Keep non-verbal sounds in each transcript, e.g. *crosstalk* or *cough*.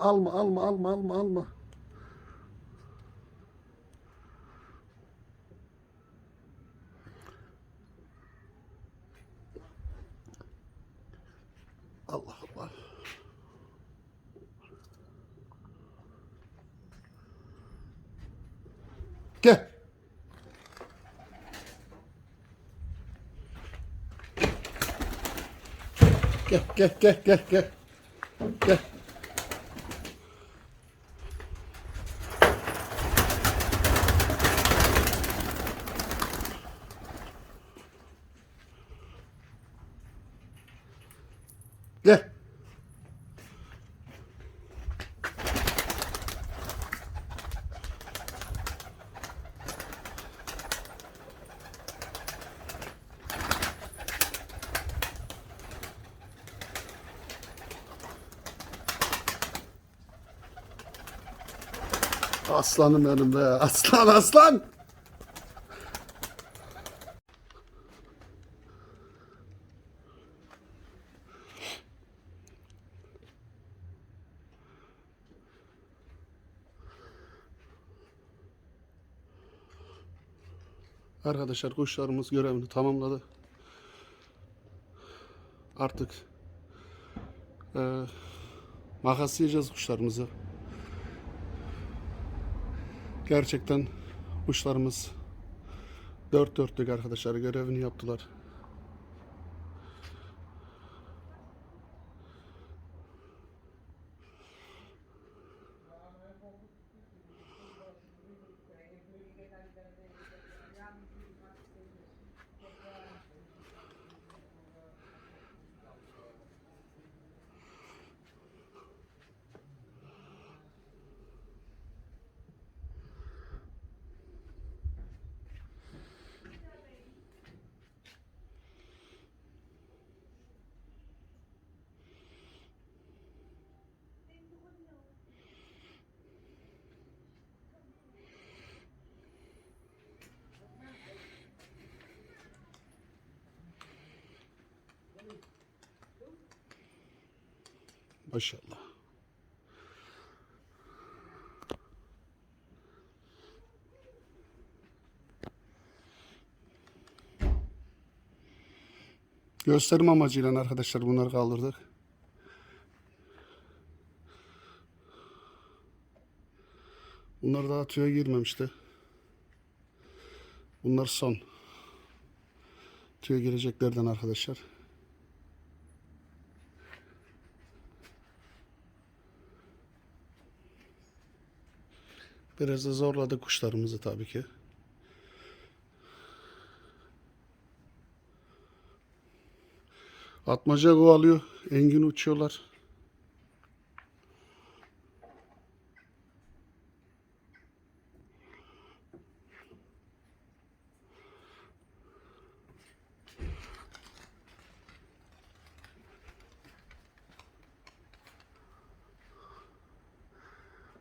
Alma alma alma alma alma. Allah Allah. Gel. Gel gel gel gel gel. Gel. Gel. Aslanım be. Aslan aslan. Arkadaşlar kuşlarımız görevini tamamladı. Artık eee makaslayacağız kuşlarımızı. Gerçekten kuşlarımız dört dörtlük arkadaşlar görevini yaptılar. Maşallah. Gösterim amacıyla arkadaşlar bunları kaldırdık. Bunlar daha tüye girmemişti. Bunlar son. Tüye gireceklerden arkadaşlar. Biraz da zorladı kuşlarımızı tabii ki. Atmaca kovalıyor. Engin uçuyorlar.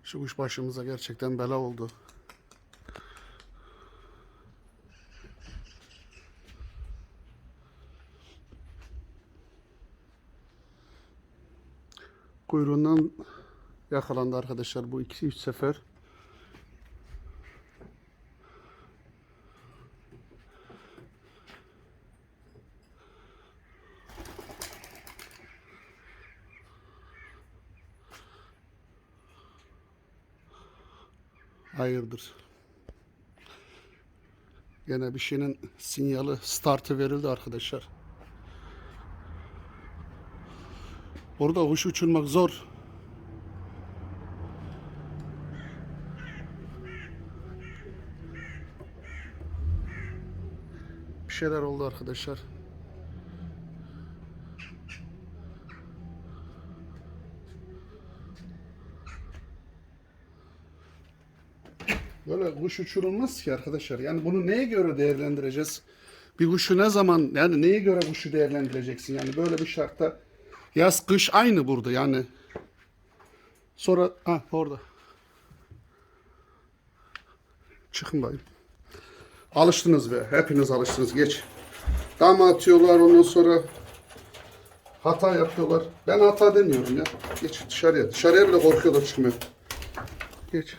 Şu kuş başımıza gerçekten bela oldu. Kuyruğundan yakalandı arkadaşlar bu iki üç sefer. Hayırdır? Gene bir şeyin sinyali startı verildi arkadaşlar. Orada kuş uçurmak zor. Bir şeyler oldu arkadaşlar. Böyle kuş uçurulmaz ki arkadaşlar. Yani bunu neye göre değerlendireceğiz? Bir kuşu ne zaman yani neye göre kuşu değerlendireceksin? Yani böyle bir şartta yaz kış aynı burada yani. Sonra ha orada. Çıkın bayım. Alıştınız be. Hepiniz alıştınız. Geç. Dama atıyorlar ondan sonra hata yapıyorlar. Ben hata demiyorum ya. Geç dışarıya. Dışarıya bile korkuyorlar çıkmıyor. Geç.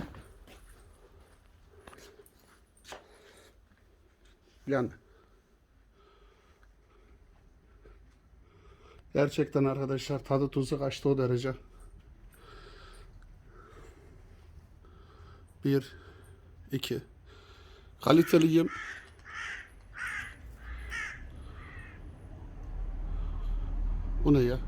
Yani. Gerçekten arkadaşlar tadı tuzu kaçtı o derece. Bir, iki. Kaliteli. Bu ne ya?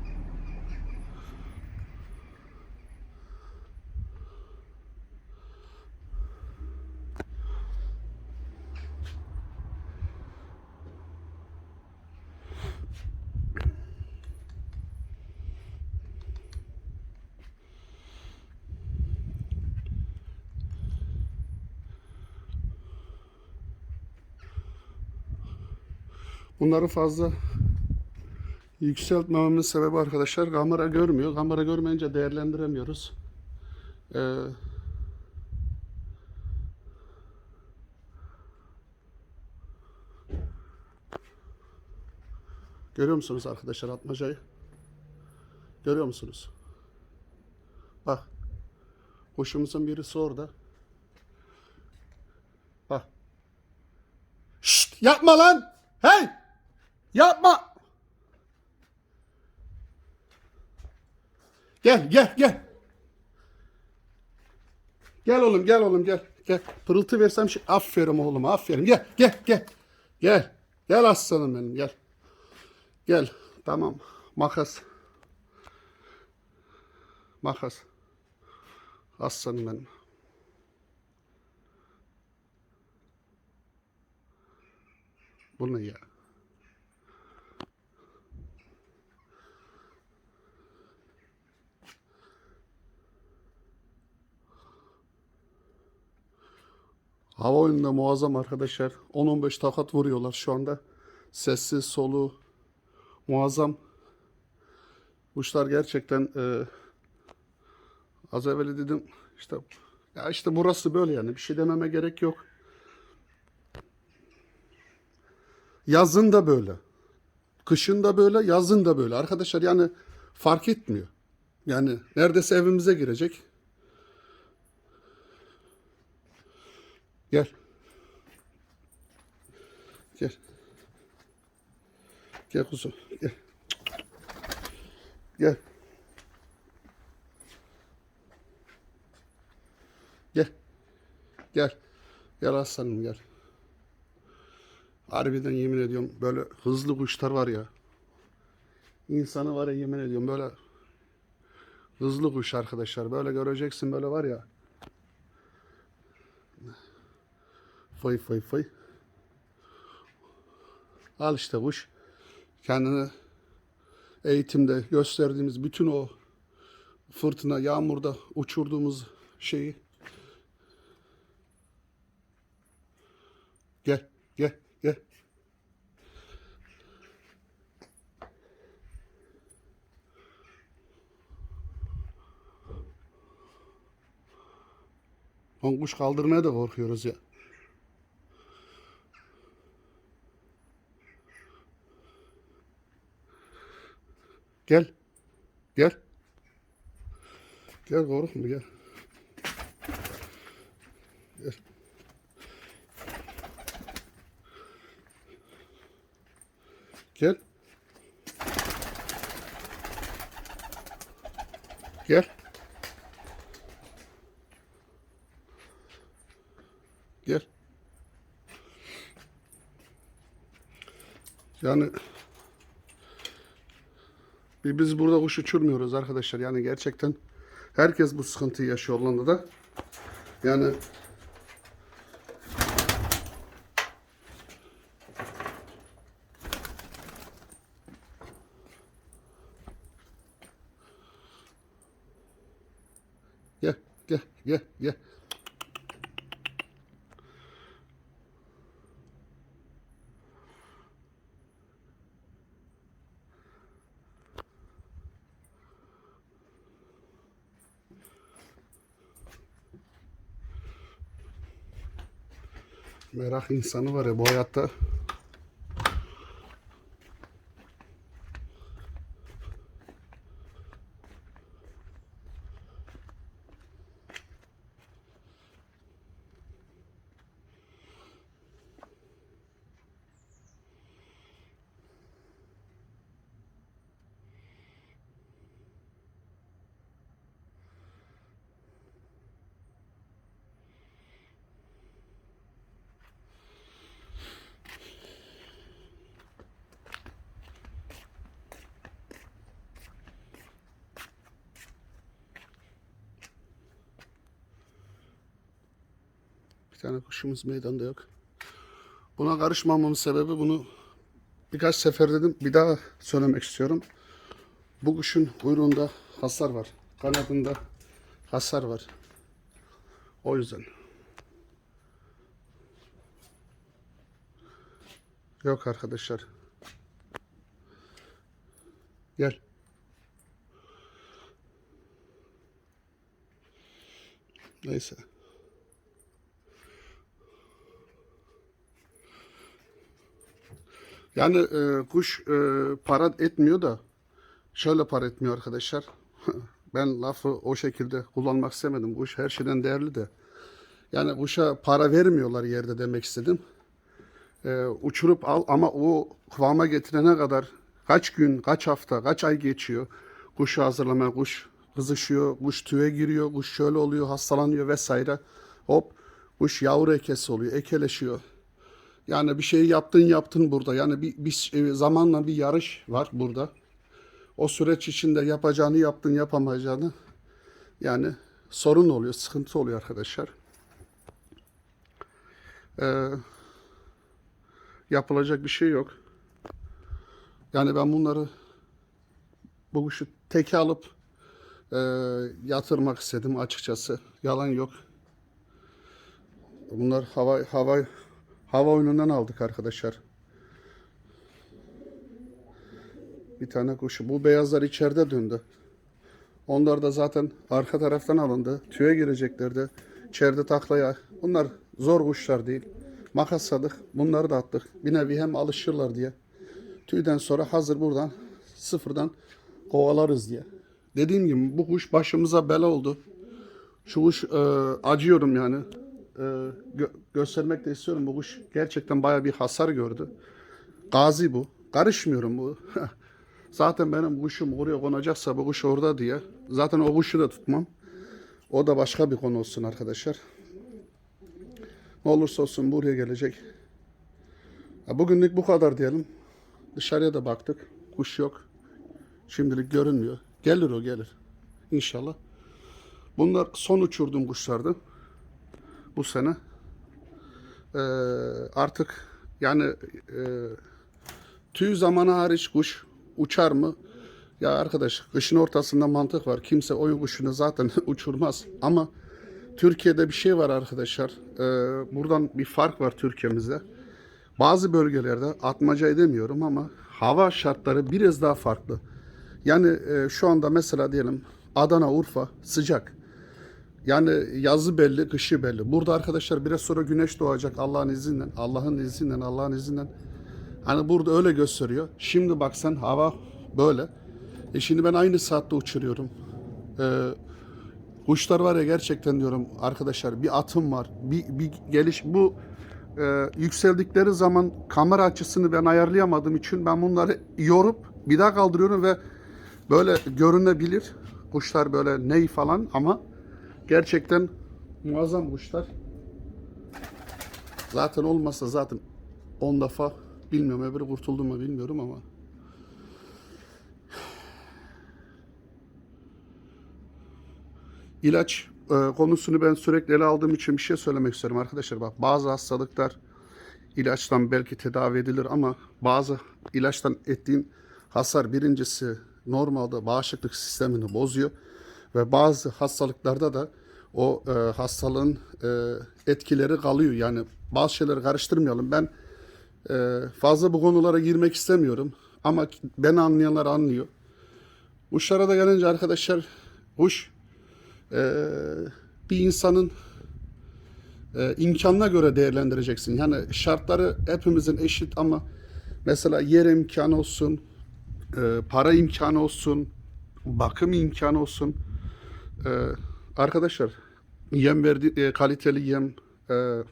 Bunları fazla yükseltmememin sebebi arkadaşlar kamera görmüyor. Kamera görmeyince değerlendiremiyoruz. Ee, görüyor musunuz arkadaşlar atmacayı? Görüyor musunuz? Bak. Kuşumuzun birisi orada. Bak. Şşt, yapma lan! Hey! Yapma! Gel gel gel. Gel oğlum gel oğlum gel. Gel. Pırıltı versem şey. Aferin oğlum aferin. Gel gel gel. Gel. Gel aslanım benim gel. Gel. Tamam. Makas. Makas. Aslanım benim. Bu ne ya? Hava oyununda muazzam arkadaşlar. 10-15 takat vuruyorlar şu anda. Sessiz, solu, muazzam. Kuşlar gerçekten e, az evvel dedim işte ya işte burası böyle yani bir şey dememe gerek yok. Yazın da böyle. Kışın da böyle, yazın da böyle. Arkadaşlar yani fark etmiyor. Yani neredeyse evimize girecek. Gel. Gel. Gel kuzu. Gel. Gel. Gel. Gel. Gel aslanım gel. Harbiden yemin ediyorum böyle hızlı kuşlar var ya. İnsanı var ya yemin ediyorum böyle hızlı kuş arkadaşlar. Böyle göreceksin böyle var ya. Fıy fıy fıy. Al işte kuş. Kendini eğitimde gösterdiğimiz bütün o fırtına, yağmurda uçurduğumuz şeyi Gel, gel, gel. On kuş kaldırmaya da korkuyoruz ya. Gel. Gel. Gel korkma gel. Gel. Gel. Gel. Gel. Yani biz burada kuş uçurmuyoruz arkadaşlar. Yani gerçekten herkes bu sıkıntıyı yaşıyor Hollanda'da. Yani Gel, gel, gel, gel. Merak insanı var ya bu hayatta. Tane kuşumuz meydanda yok. Buna karışmamamın sebebi bunu birkaç sefer dedim. Bir daha söylemek istiyorum. Bu kuşun kuyruğunda hasar var. Kanadında hasar var. O yüzden. Yok arkadaşlar. Gel. Neyse. Yani e, kuş e, para etmiyor da şöyle para etmiyor arkadaşlar. *laughs* ben lafı o şekilde kullanmak istemedim. Kuş her şeyden değerli de. Yani kuşa para vermiyorlar yerde demek istedim. E, uçurup al ama o kıvama getirene kadar kaç gün, kaç hafta, kaç ay geçiyor. Kuşu hazırlamaya, kuş kızışıyor, kuş tüye giriyor, kuş şöyle oluyor, hastalanıyor vesaire. Hop kuş yavru ekesi oluyor, ekeleşiyor. Yani bir şey yaptın yaptın burada. Yani bir, bir e, zamanla bir yarış var burada. O süreç içinde yapacağını yaptın yapamayacağını yani sorun oluyor, sıkıntı oluyor arkadaşlar. Ee, yapılacak bir şey yok. Yani ben bunları bu kuşu teke alıp e, yatırmak istedim açıkçası. Yalan yok. Bunlar hava hava hava oyunundan aldık arkadaşlar. Bir tane kuşu. Bu beyazlar içeride döndü. Onlar da zaten arka taraftan alındı. Tüye gireceklerdi. İçeride taklaya. Bunlar zor kuşlar değil. Makasladık. Bunları da attık. Bir nevi hem alışırlar diye. Tüyden sonra hazır buradan sıfırdan kovalarız diye. Dediğim gibi bu kuş başımıza bela oldu. Şu kuş e, acıyorum yani. E, gö- göstermek de istiyorum. Bu kuş gerçekten baya bir hasar gördü. Gazi bu. Karışmıyorum bu. *laughs* Zaten benim kuşum oraya konacaksa bu kuş orada diye. Zaten o kuşu da tutmam. O da başka bir konu olsun arkadaşlar. Ne olursa olsun buraya gelecek. Ya bugünlük bu kadar diyelim. Dışarıya da baktık. Kuş yok. Şimdilik görünmüyor. Gelir o gelir. İnşallah. Bunlar son uçurduğum kuşlardı. Bu sene. Ee, artık yani e, tüy zamanı hariç kuş uçar mı? Ya arkadaş kışın ortasında mantık var. Kimse oyun kuşunu zaten *laughs* uçurmaz. Ama Türkiye'de bir şey var arkadaşlar. Ee, buradan bir fark var Türkiye'mizde. Bazı bölgelerde atmaca edemiyorum ama hava şartları biraz daha farklı. Yani e, şu anda mesela diyelim Adana, Urfa sıcak. Yani yazı belli, kışı belli. Burada arkadaşlar biraz sonra güneş doğacak Allah'ın izniyle. Allah'ın izniyle, Allah'ın izniyle. Hani burada öyle gösteriyor. Şimdi baksan hava böyle. E şimdi ben aynı saatte uçuruyorum. Ee, kuşlar var ya gerçekten diyorum arkadaşlar bir atım var. Bir, bir geliş bu e, yükseldikleri zaman kamera açısını ben ayarlayamadığım için ben bunları yorup bir daha kaldırıyorum ve böyle görünebilir. Kuşlar böyle ney falan ama gerçekten muazzam kuşlar. Zaten olmasa zaten 10 defa bilmiyorum öbürü kurtuldu mu bilmiyorum ama İlaç e, konusunu ben sürekli ele aldığım için bir şey söylemek istiyorum arkadaşlar. Bak bazı hastalıklar ilaçtan belki tedavi edilir ama bazı ilaçtan ettiğin hasar birincisi normalde bağışıklık sistemini bozuyor ve bazı hastalıklarda da o e, hastalığın e, etkileri kalıyor. Yani bazı şeyleri karıştırmayalım. Ben e, fazla bu konulara girmek istemiyorum ama beni anlayanlar anlıyor. Kuşlara da gelince arkadaşlar kuş ee, bir insanın e, imkanına göre değerlendireceksin. Yani şartları hepimizin eşit ama mesela yer imkanı olsun, e, para imkanı olsun, bakım imkanı olsun. E, arkadaşlar yem verdi, e, kaliteli yem, e,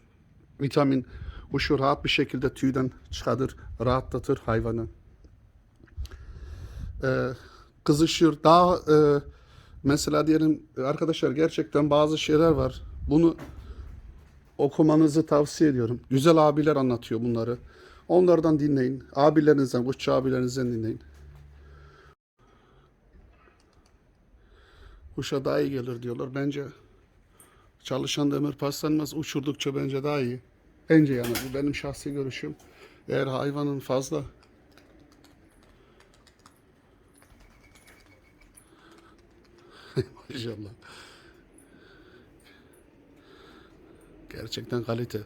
vitamin kuşu rahat bir şekilde tüyden çıkarır, rahatlatır hayvanı. E, kızışır, daha e, Mesela diyelim arkadaşlar gerçekten bazı şeyler var. Bunu okumanızı tavsiye ediyorum. Güzel abiler anlatıyor bunları. Onlardan dinleyin. Abilerinizden, kuşçu abilerinizden dinleyin. Kuşa daha iyi gelir diyorlar. Bence Çalışan demir paslanmaz. Uçurdukça bence daha iyi. Bence yani bu benim şahsi görüşüm. Eğer hayvanın fazla *laughs* Maşallah. Gerçekten kalite.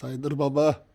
Saydır baba.